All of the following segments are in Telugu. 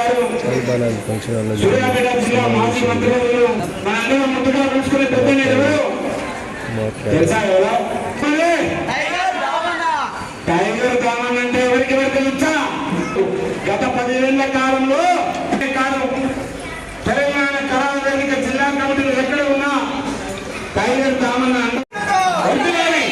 ఫంక్షన్ హాల్లో సూర్యాపేట జిల్లా మాజీ మంత్రులు పెద్ద ఎవరు మాట్లాడారు తెలుసా ఎవరో మళ్ళీ టైగర్ కామన్ అంటే ఎవరికి ఎవరు తెలుసా గత పదిహేళ్ళ కాలంలో ఈ కాలం తెలంగాణ కళావేదిక జిల్లా కమిటీలు ఎక్కడ ఉన్నా టైగర్ కామన్ అంటే వద్దులేని.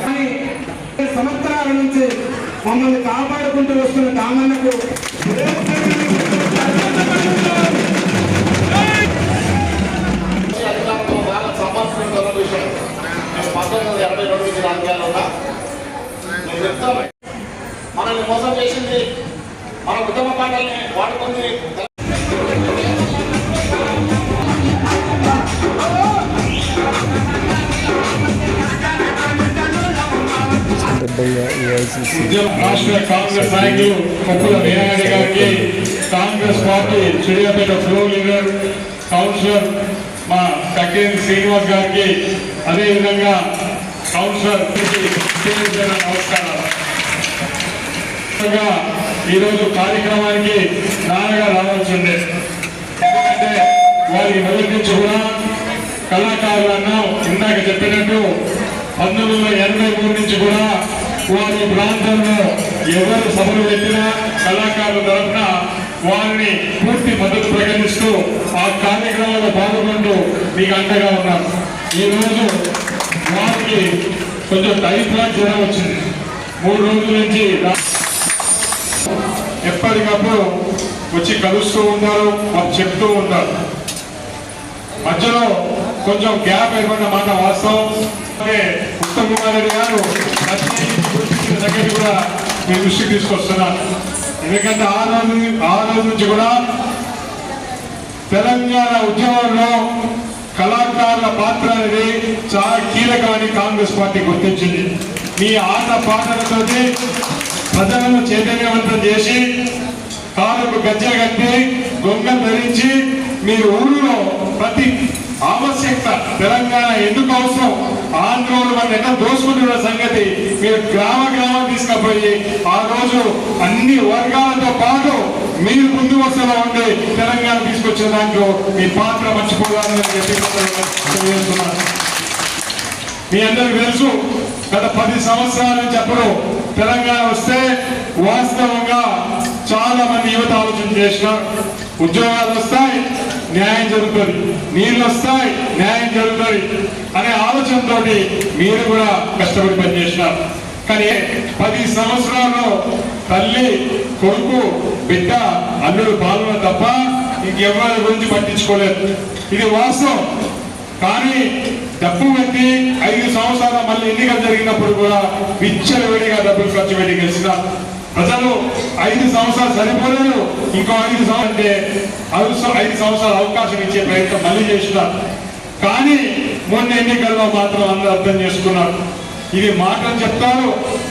కానీ సంవత్సరాల నుంచి మమ్మల్ని కాపాడుకుంటూ వస్తున్న విషయం పంతొమ్మిది ఎనభై రెండు నుంచి నేను చెప్తాను మనల్ని మోసం చేసింది మన ఉద్యమ పాటల్ని వాడుకుంది సందర్భంగా ఏఐసిసి రాష్ట్ర కాంగ్రెస్ నాయకులు కొప్పుల వీరారెడ్డి గారికి Congress party Suryapet floor leader councillor మా శ్రీనివాస్ గారికి అదేవిధంగా కౌన్సిలర్ నమస్కారాలు. ఈరోజు కార్యక్రమానికి నాన్నగా రావాల్సి ఉండే ఎందుకంటే వారికి మొదటి నుంచి కూడా కళాకారులు అన్నాం ఇందాక చెప్పినట్టు పంతొమ్మిది వందల ఎనభై మూడు నుంచి కూడా వారి ప్రాంతంలో ఎవరు సభలు పెట్టినా కళాకారుల తరఫున వారిని పూర్తి మద్దతు ప్రకటిస్తూ ఆ కార్యక్రమంలో పాల్గొంటూ మీకు అండగా ఉన్నారు ఈరోజు వారికి కొంచెం టైఫాయిడ్ జ్వరం వచ్చింది. మూడు రోజుల నుంచి ఎప్పటికప్పుడు వచ్చి కలుస్తూ ఉన్నారు మాకు చెప్తూ ఉంటారు మధ్యలో కొంచెం గ్యాప్ ఏర్పడిన మాట వాస్తవం? ఉత్తమ్ కుమార్ రెడ్డి గారు ప్రతి దగ్గరికి కూడా మీ దృష్టికి తీసుకొస్తున్నారు ఎందుకంటే ఆ రోజు ఆ రోజు నుంచి కూడా తెలంగాణ ఉద్యమంలో కళాకారుల పాత్ర అనేది చాలా కీలకమని కాంగ్రెస్ పార్టీ గుర్తించింది. మీ ఆట పాటలతోటి ప్రజలను చైతన్యవంతం చేసి కాలుకు గజ్జె కట్టి గొంగ ధరించి మీ ఊరిలో ప్రతి ఆవశ్యకత తెలంగాణ ఎందుకు అవసరం? ఆంధ్రోలు మన ఎక్కడ దోసుకుంటున్న సంగతి మీరు గ్రామ గ్రామం తీసుకుపోయి ఆ రోజు అన్ని వర్గాలతో పాటు మీరు ముందు వరుసలో ఉండి తెలంగాణ తీసుకొచ్చిన దాంట్లో మీ పాత్ర మర్చిపోవాలని చెప్పి మీ అందరికి తెలుసు గత పది సంవత్సరాల నుంచి అప్పుడు తెలంగాణ వస్తే వాస్తవంగా చాలా మంది యువత ఆలోచన చేసినారు. ఉద్యోగాలు వస్తాయి న్యాయం జరుగుతుంది. నీళ్ళు వస్తాయి న్యాయం జరుగుతుంది. అనే ఆలోచనతో మీరు కూడా కష్టపడి పనిచేసినారు. కానీ పది సంవత్సరాల్లో తల్లి కొడుకు బిడ్డ అల్లుడు పాల్గొన తప్ప ఇంకెవరి గురించి పట్టించుకోలేదు. ఇది వాస్తవం. కానీ డబ్బు పెట్టి ఐదు సంవత్సరాల మళ్ళీ ఎన్నికలు జరిగినప్పుడు కూడా విచ్చలవిడిగా డబ్బులు ఖర్చు పెట్టి గెలిచినారు ప్రజలు ఐదు సంవత్సరాలు సరిపోలేదు ఇంకో ఐదు సంవత్సరాలు అంటే ఐదు ఐదు సంవత్సరాల అవకాశం ఇచ్చే ప్రయత్నం మళ్ళీ చేసినారు కానీ మొన్న ఎన్నికల్లో మాత్రం అందరూ అర్థం చేసుకున్నారు. ఇది మాటలు చెప్తారు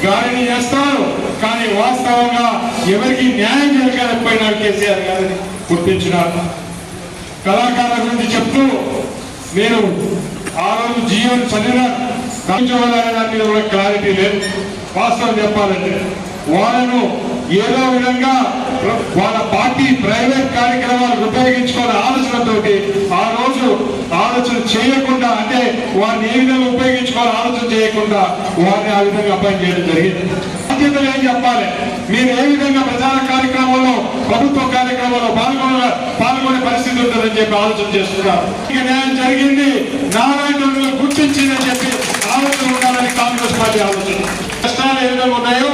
గాలిని చేస్తారు కానీ వాస్తవంగా ఎవరికి న్యాయం జరగకపోయినాడు కేసీఆర్ గారిని గుర్తించినారు. కళాకారుల గురించి చెప్తూ నేను ఆ రోజు జీవన్ చదివిన దాని మీద కూడా క్లారిటీ లేదు. వాస్తవం చెప్పాలంటే. వాళ్ళను ఏదో విధంగా వాళ్ళ పార్టీ ప్రైవేట్ కార్యక్రమాలకు ఉపయోగించుకోవాల ఆలోచనతోటి ఆ రోజు ఆలోచన చేయకుండా అంటే వారిని ఏ విధంగా ఉపయోగించుకోవాలి ఆలోచన చేయకుండా వారిని ఆ విధంగా అపాయింట్ చేయడం జరిగింది. బాధ్యతలు ఏం చెప్పాలి? మీరు ఏ విధంగా ప్రచార కార్యక్రమంలో ప్రభుత్వ కార్యక్రమంలో పాల్గొన పాల్గొనే పరిస్థితి ఉంటుందని చెప్పి ఆలోచన చేస్తున్నారు. ఇక న్యాయం జరిగింది నారాయణ గుర్తించిందని చెప్పి ఆలోచన ఉండాలని కాంగ్రెస్ పార్టీ ఆలోచన కష్టాలు ఏ విధంగా ఉన్నాయో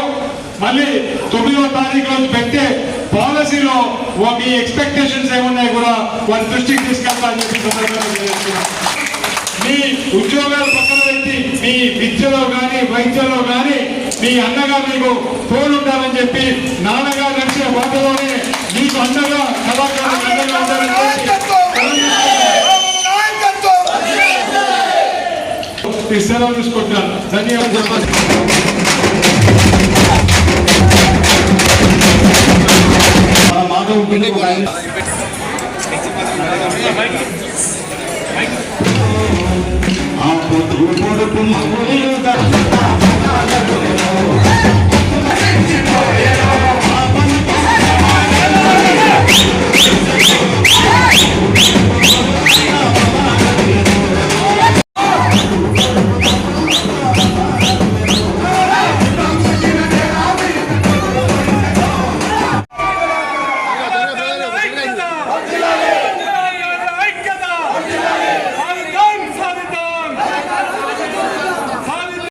మళ్ళీ తొమ్మిదో తారీఖు రోజు పెట్టే పాలసీలో ఓ- మీ ఏమున్నాయి కూడా వారి దృష్టికి తీసుకెళ్తా అని చెప్పి. మీ ఉద్యోగాలు పక్కన పెట్టి మీ విద్యలో కానీ వైద్యలో కానీ మీ అన్నగా మీకు తోడుండాలని చెప్పి నాన్నగారు నడిచిన బాటలోనే మీకు అండగా కళాకారులకు అండగా ఉండాలని చెప్పి ఈ సెలవు తీసుకుంటున్నాను. ధన్యవాదాలు మన ఆ పొద్దు పొడుపు మగులు